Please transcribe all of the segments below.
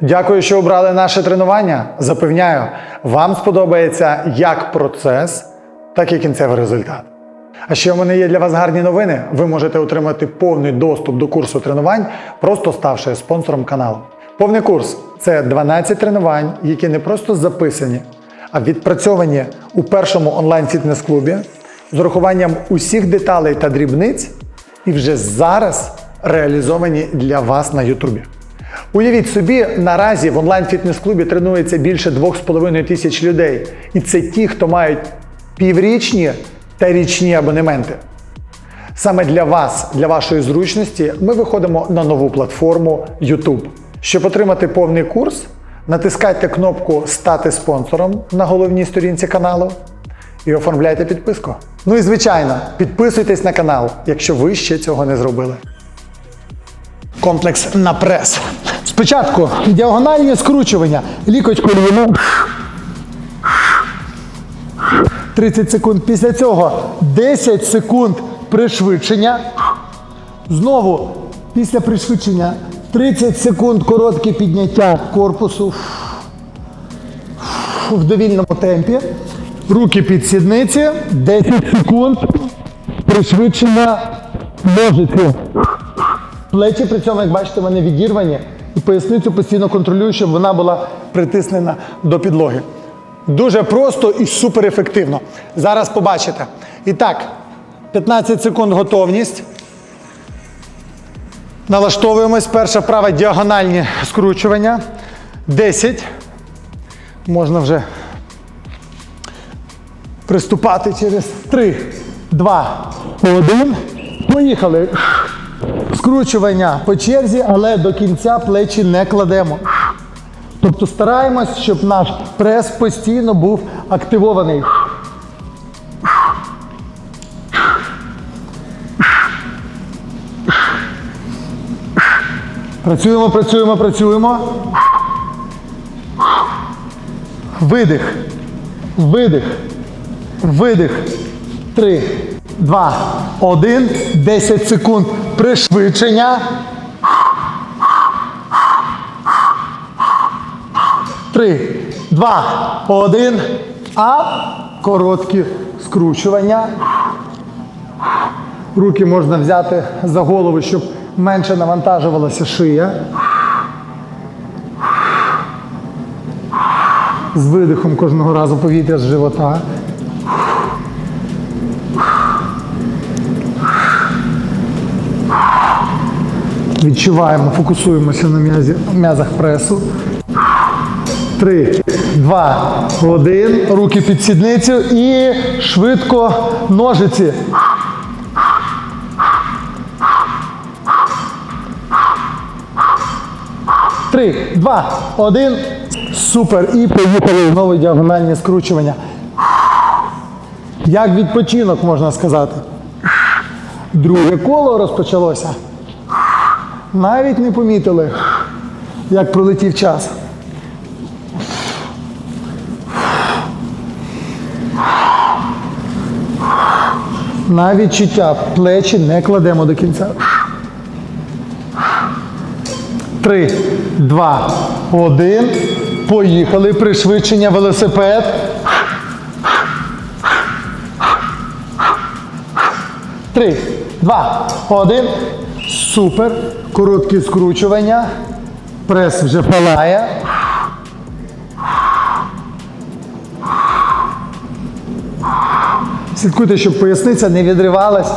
Дякую, що обрали наше тренування. Запевняю, вам сподобається як процес, так і кінцевий результат. А ще в мене є для вас гарні новини. Ви можете отримати повний доступ до курсу тренувань, просто ставши спонсором каналу. Повний курс це 12 тренувань, які не просто записані, а відпрацьовані у першому онлайн-фітнес-клубі з урахуванням усіх деталей та дрібниць і вже зараз реалізовані для вас на Ютубі. Уявіть собі, наразі в онлайн-фітнес-клубі тренується більше 2,5 тисяч людей. І це ті, хто мають піврічні та річні абонементи. Саме для вас, для вашої зручності, ми виходимо на нову платформу YouTube. Щоб отримати повний курс, натискайте кнопку Стати спонсором на головній сторінці каналу і оформляйте підписку. Ну і звичайно, підписуйтесь на канал, якщо ви ще цього не зробили. Комплекс на прес. Спочатку діагональні скручування. Лікоть коліно. 30 секунд. Після цього 10 секунд пришвидшення. Знову після пришвидшення 30 секунд коротке підняття корпусу в довільному темпі. Руки під сідниці. 10 секунд пришвидшення ножиці. Плечі при цьому, як бачите, вони відірвані. Поясницю постійно контролюю, щоб вона була притиснена до підлоги. Дуже просто і супер ефективно. Зараз побачите. І так, 15 секунд готовність. Налаштовуємось. Перша вправа діагональні скручування. 10. Можна вже приступати через 3, 2, 1. Поїхали. Скручування по черзі, але до кінця плечі не кладемо. Тобто стараємось, щоб наш прес постійно був активований. Працюємо, працюємо, працюємо. Видих. Видих. Видих. Три, два, один. Десять секунд. Пришвидшення. Три, два, один. А короткі скручування. Руки можна взяти за голову, щоб менше навантажувалася шия. З видихом кожного разу повітря з живота. Відчуваємо, фокусуємося на м'язі- м'язах пресу. Три, два, один. Руки під сідницю і швидко ножиці. Три, два, один. Супер. І поїхали знову діагональні скручування. Як відпочинок можна сказати. Друге коло розпочалося. Навіть не помітили, як пролетів час. На відчуття плечі не кладемо до кінця. Три, два, один. Поїхали. Пришвидшення велосипед. Три, два, один. Супер. Короткі скручування. Прес вже палає. Слідкуйте, щоб поясниця не відривалась,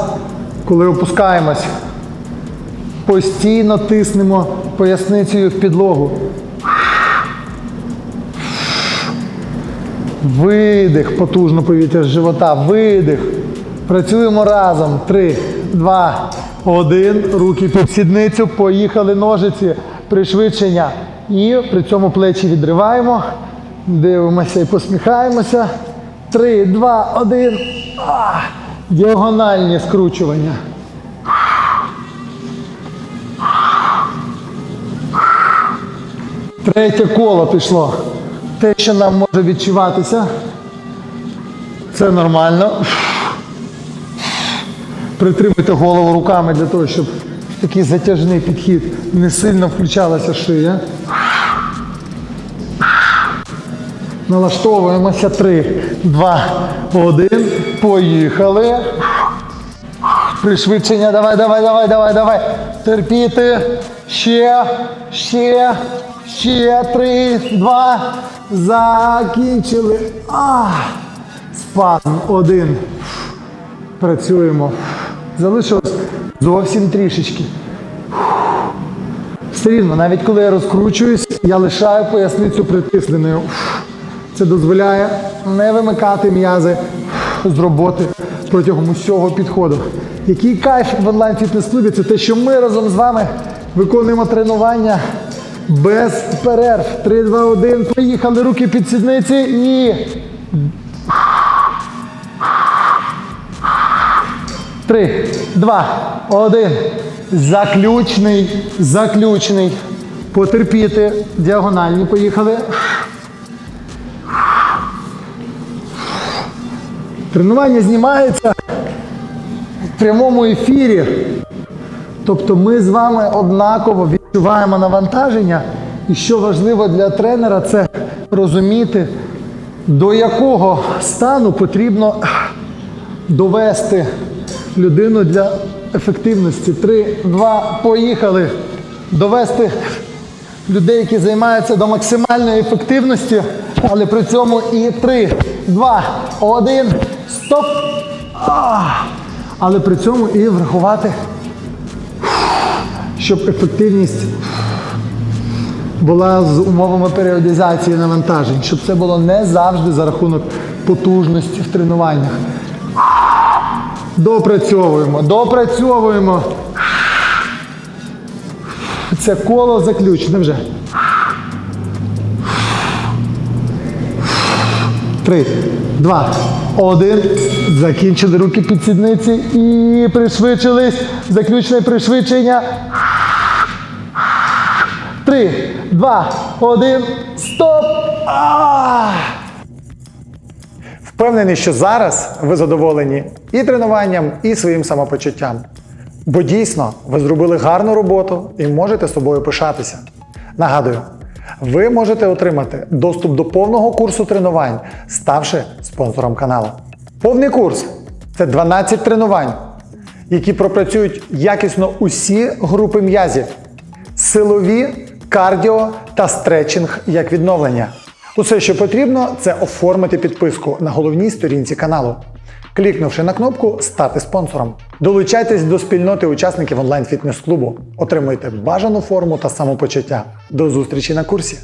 коли опускаємось. Постійно тиснемо поясницею в підлогу. Видих, потужно повітря з живота. Видих. Працюємо разом. Три, два, один. Руки під сідницю. Поїхали ножиці. Пришвидшення. І при цьому плечі відриваємо. Дивимося і посміхаємося. Три, два, один. А, Діагональні скручування. Третє коло пішло. Те, що нам може відчуватися, це нормально. Притримуйте голову руками для того, щоб такий затяжний підхід не сильно включалася шия. Налаштовуємося. Три, два, один. Поїхали. Пришвидшення. Давай, давай, давай, давай, давай. Терпіти. Ще, ще, ще. Три, два. Закінчили. А, спазм. Один. Працюємо. Залишилось зовсім трішечки. Все навіть коли я розкручуюсь, я лишаю поясницю притисненою. Це дозволяє не вимикати м'язи з роботи протягом усього підходу. Який кайф в онлайн фітнес-клубі це те, що ми разом з вами виконуємо тренування без перерв. 3, 2, 1. Поїхали руки під сідниці і. Три, два, один. Заключний, заключний. Потерпіти. Діагональні поїхали. Тренування знімається в прямому ефірі. Тобто ми з вами однаково відчуваємо навантаження. І що важливо для тренера, це розуміти, до якого стану потрібно довести людину для ефективності. Три, два, поїхали. Довести людей, які займаються до максимальної ефективності, але при цьому і три, два, один, стоп. Але при цьому і врахувати, щоб ефективність була з умовами періодизації навантажень, щоб це було не завжди за рахунок потужності в тренуваннях. Допрацьовуємо, допрацьовуємо. Це коло заключне вже. Три, два, один. Закінчили руки під сідниці і пришвидшились. Заключне пришвидшення. Три, два, один. Стоп! А! Впевнений, що зараз ви задоволені і тренуванням, і своїм самопочуттям. Бо дійсно ви зробили гарну роботу і можете собою пишатися. Нагадую, ви можете отримати доступ до повного курсу тренувань, ставши спонсором каналу. Повний курс це 12 тренувань, які пропрацюють якісно усі групи м'язів, силові, кардіо та стретчинг як відновлення. Усе, що потрібно, це оформити підписку на головній сторінці каналу, клікнувши на кнопку Стати спонсором. Долучайтесь до спільноти учасників онлайн-фітнес-клубу, отримуйте бажану форму та самопочуття. До зустрічі на курсі!